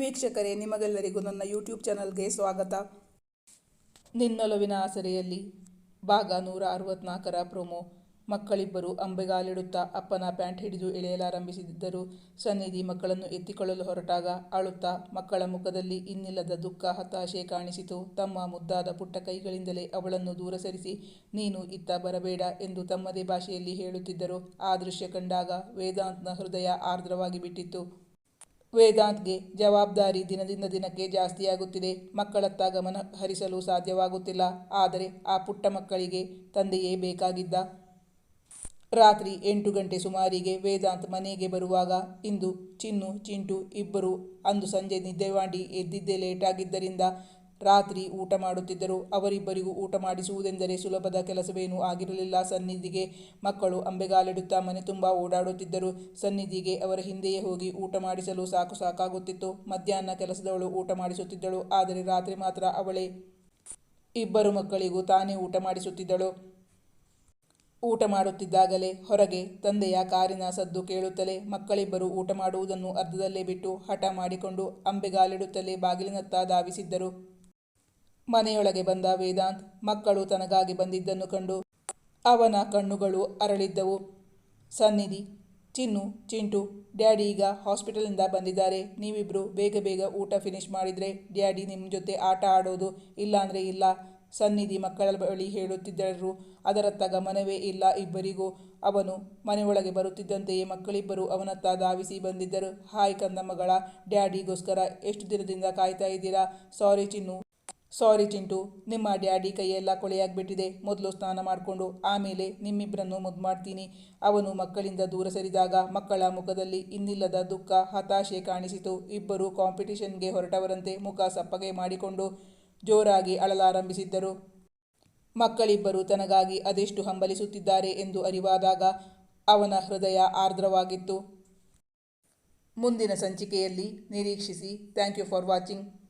ವೀಕ್ಷಕರೇ, ನಿಮಗೆಲ್ಲರಿಗೂ ನನ್ನ ಯೂಟ್ಯೂಬ್ ಚಾನಲ್ಗೆ ಸ್ವಾಗತ. ನಿನ್ನೊಲವಿನ ಆಸರೆಯಲ್ಲಿ ಭಾಗ ನೂರ ಅರವತ್ನಾಲ್ಕರ ಪ್ರೊಮೋ ಮಕ್ಕಳಿಬ್ಬರು ಅಂಬೆಗಾಲಿಡುತ್ತಾ ಅಪ್ಪನ ಪ್ಯಾಂಟ್ ಹಿಡಿದು ಎಳೆಯಲಾರಂಭಿಸಿದ್ದರು. ಸನ್ನಿಧಿ ಮಕ್ಕಳನ್ನು ಎತ್ತಿಕೊಳ್ಳಲು ಹೊರಟಾಗ ಅಳುತ್ತಾ ಮಕ್ಕಳ ಮುಖದಲ್ಲಿ ಇನ್ನಿಲ್ಲದ ದುಃಖ, ಹತಾಶೆ ಕಾಣಿಸಿತು. ತಮ್ಮ ಮುದ್ದಾದ ಪುಟ್ಟ ಕೈಗಳಿಂದಲೇ ಅವಳನ್ನು ದೂರ ಸರಿಸಿ, ನೀನು ಇತ್ತ ಬರಬೇಡ ಎಂದು ತಮ್ಮದೇ ಭಾಷೆಯಲ್ಲಿ ಹೇಳುತ್ತಿದ್ದರು. ಆ ದೃಶ್ಯ ಕಂಡಾಗ ವೇದಾಂತ್ನ ಹೃದಯ ಆರ್ದ್ರವಾಗಿ ಬಿಟ್ಟಿತ್ತು. ವೇದಾಂತ್ಗೆ ಜವಾಬ್ದಾರಿ ದಿನದಿಂದ ದಿನಕ್ಕೆ ಜಾಸ್ತಿಯಾಗುತ್ತಿದೆ. ಮಕ್ಕಳತ್ತ ಗಮನ ಹರಿಸಲು ಸಾಧ್ಯವಾಗುತ್ತಿಲ್ಲ. ಆದರೆ ಆ ಪುಟ್ಟ ಮಕ್ಕಳಿಗೆ ತಂದೆಯೇ ಬೇಕಾಗಿದ್ದ. ರಾತ್ರಿ ಎಂಟು ಗಂಟೆ ಸುಮಾರಿಗೆ ವೇದಾಂತ್ ಮನೆಗೆ ಬರುವಾಗ ಇಂದು ಚಿನ್ನು ಚಿಂಟು ಇಬ್ಬರು ಅಂದು ಸಂಜೆ ನಿದ್ದೆ ಮಾಡಿ ಎದ್ದಿದ್ದೇ ಲೇಟಾಗಿದ್ದರಿಂದ ರಾತ್ರಿ ಊಟ ಮಾಡುತ್ತಿದ್ದರು. ಅವರಿಬ್ಬರಿಗೂ ಊಟ ಮಾಡಿಸುವುದೆಂದರೆ ಸುಲಭದ ಕೆಲಸವೇನೂ ಆಗಿರಲಿಲ್ಲ. ಸನ್ನಿಧಿಗೆ ಮಕ್ಕಳು ಅಂಬೆಗಾಲಿಡುತ್ತಾ ಮನೆ ತುಂಬ ಓಡಾಡುತ್ತಿದ್ದರು. ಸನ್ನಿಧಿಗೆ ಅವರ ಹಿಂದೆಯೇ ಹೋಗಿ ಊಟ ಮಾಡಿಸಲು ಸಾಕು ಸಾಕಾಗುತ್ತಿತ್ತು. ಮಧ್ಯಾಹ್ನ ಕೆಲಸದವಳು ಊಟ ಮಾಡಿಸುತ್ತಿದ್ದಳು. ಆದರೆ ರಾತ್ರಿ ಮಾತ್ರ ಅವಳೇ ಇಬ್ಬರು ಮಕ್ಕಳಿಗೂ ತಾನೇ ಊಟ ಮಾಡಿಸುತ್ತಿದ್ದಳು. ಊಟ ಮಾಡುತ್ತಿದ್ದಾಗಲೇ ಹೊರಗೆ ತಂದೆಯ ಕಾರಿನ ಸದ್ದು ಕೇಳುತ್ತಲೇ ಮಕ್ಕಳಿಬ್ಬರು ಊಟ ಮಾಡುವುದನ್ನು ಅರ್ಧದಲ್ಲೇ ಬಿಟ್ಟು ಹಠ ಮಾಡಿಕೊಂಡು ಅಂಬೆಗಾಲಿಡುತ್ತಲೇ ಬಾಗಿಲಿನತ್ತ ಧಾವಿಸಿದ್ದರು. ಮನೆಯೊಳಗೆ ಬಂದ ವೇದಾಂತ್ ಮಕ್ಕಳು ತನಗಾಗಿ ಬಂದಿದ್ದನ್ನು ಕಂಡು ಅವನ ಕಣ್ಣುಗಳು ಅರಳಿದ್ದವು. ಸನ್ನಿಧಿ, ಚಿನ್ನು, ಚಿಂಟು, ಡ್ಯಾಡಿ ಈಗ ಹಾಸ್ಪಿಟಲಿಂದ ಬಂದಿದ್ದಾರೆ. ನೀವಿಬ್ಬರು ಬೇಗ ಬೇಗ ಊಟ ಫಿನಿಶ್ ಮಾಡಿದರೆ ಡ್ಯಾಡಿ ನಿಮ್ಮ ಜೊತೆ ಆಟ ಆಡೋದು ಇಲ್ಲಾಂದರೆ ಇಲ್ಲ. ಸನ್ನಿಧಿ ಮಕ್ಕಳ ಬಳಿ ಹೇಳುತ್ತಿದ್ದರು ಅದರತ್ತ ಗಮನವೇ ಇಲ್ಲ ಇಬ್ಬರಿಗೂ. ಅವನು ಮನೆಯೊಳಗೆ ಬರುತ್ತಿದ್ದಂತೆಯೇ ಮಕ್ಕಳಿಬ್ಬರು ಅವನತ್ತ ಧಾವಿಸಿ ಬಂದಿದ್ದರು. ಹಾಯ್ ಕಂದಮ್ಮಗಳ, ಡ್ಯಾಡಿಗೋಸ್ಕರ ಎಷ್ಟು ದಿನದಿಂದ ಕಾಯ್ತಾ ಇದ್ದೀರಾ? ಸಾರಿ ಚಿನ್ನು. ಸಾರಿ ಚಿಂಟು, ನಿಮ್ಮ ಡ್ಯಾಡಿ ಕೈಯೆಲ್ಲ ಕೊಳೆಯಾಗಿಬಿಟ್ಟಿದೆ. ಮೊದಲು ಸ್ನಾನ ಮಾಡಿಕೊಂಡು ಆಮೇಲೆ ನಿಮ್ಮಿಬ್ಬರನ್ನು ಮುದ್ದು ಮಾಡ್ತೀನಿ. ಅವನು ಮಕ್ಕಳಿಂದ ದೂರ ಸರಿದಾಗ ಮಕ್ಕಳ ಮುಖದಲ್ಲಿ ಇನ್ನಿಲ್ಲದ ದುಃಖ, ಹತಾಶೆ ಕಾಣಿಸಿತು. ಇಬ್ಬರು ಕಾಂಪಿಟಿಷನ್ಗೆ ಹೊರಟವರಂತೆ ಮುಖ ಸಪ್ಪಗೆ ಮಾಡಿಕೊಂಡು ಜೋರಾಗಿ ಅಳಲಾರಂಭಿಸಿದ್ದರು. ಮಕ್ಕಳಿಬ್ಬರು ತನಗಾಗಿ ಅದೆಷ್ಟು ಹಂಬಲಿಸುತ್ತಿದ್ದಾರೆ ಎಂದು ಅರಿವಾದಾಗ ಅವನ ಹೃದಯ ಆರ್ದ್ರವಾಗಿತ್ತು. ಮುಂದಿನ ಸಂಚಿಕೆಯಲ್ಲಿ ನಿರೀಕ್ಷಿಸಿ. Thank you for watching.